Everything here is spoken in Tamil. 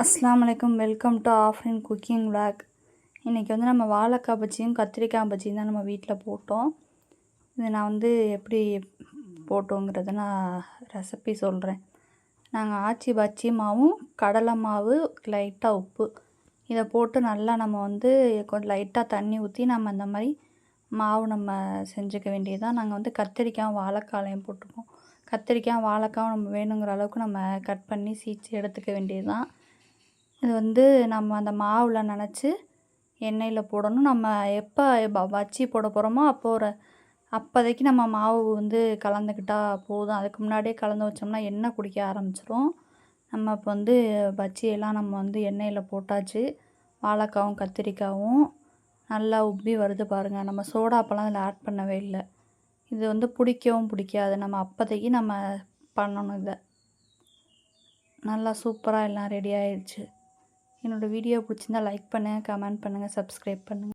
அஸ்லாம் வலைக்கம் welcome to Afrin cooking vlog இன்றைக்கி வந்து நம்ம வாழைக்காய் பஜ்ஜியும் கத்திரிக்காய் பஜ்ஜியும் தான் நம்ம வீட்டில் போட்டோம். இது நான் வந்து எப்படி போட்டோங்கிறத நான் ரெசிபி சொல்கிறேன் நாங்கள் ஆச்சி பஜ்ஜி மாவும் கடலை மாவு லைட்டாக உப்பு. இதை போட்டு நல்லா நம்ம வந்து கொஞ்சம் லைட்டாக தண்ணி ஊற்றி நம்ம இந்த மாதிரி மாவு நம்ம செஞ்சுக்க வேண்டியதுதான். நாங்கள் வந்து கத்திரிக்காய் வாழைக்காலையும் போட்டுருக்கோம். கத்திரிக்காய் வாழைக்காவும் நம்ம வேணுங்கிற அளவுக்கு நம்ம கட் பண்ணி சீச்சு எடுத்துக்க வேண்டியது தான் இது வந்து நம்ம அந்த மாவில் நனைச்சி எண்ணெயில் போடணும். நம்ம எப்போ வச்சு போட போகிறோமோ அப்போ ஒரு அப்போதைக்கு நம்ம மாவு வந்து கலந்துக்கிட்டால் போதும். அதுக்கு முன்னாடியே கலந்து வச்சோம்னா எண்ணெய் குடிக்க ஆரம்பிச்சிரும். நம்ம இப்போ வந்து பஜ்ஜியெல்லாம் நம்ம வந்து எண்ணெயில் போட்டாச்சு. வாழைக்காவும் கத்திரிக்காவும் நல்லா உப்பி வருது பாருங்கள் நம்ம சோடாப்பெல்லாம் அதில் ஆட் பண்ணவே இல்லை. இது வந்து பிடிக்கவும் பிடிக்காது. நம்ம அப்போதைக்கு நம்ம பண்ணணும் இதை. நல்லா சூப்பராக எல்லாம் ரெடி ஆயிடுச்சு என்னோடய வீடியோ பிடிச்சிருந்தா லைக் பண்ணுங்கள் கமெண்ட் பண்ணுங்கள் சப்ஸ்கிரைப் பண்ணுங்கள்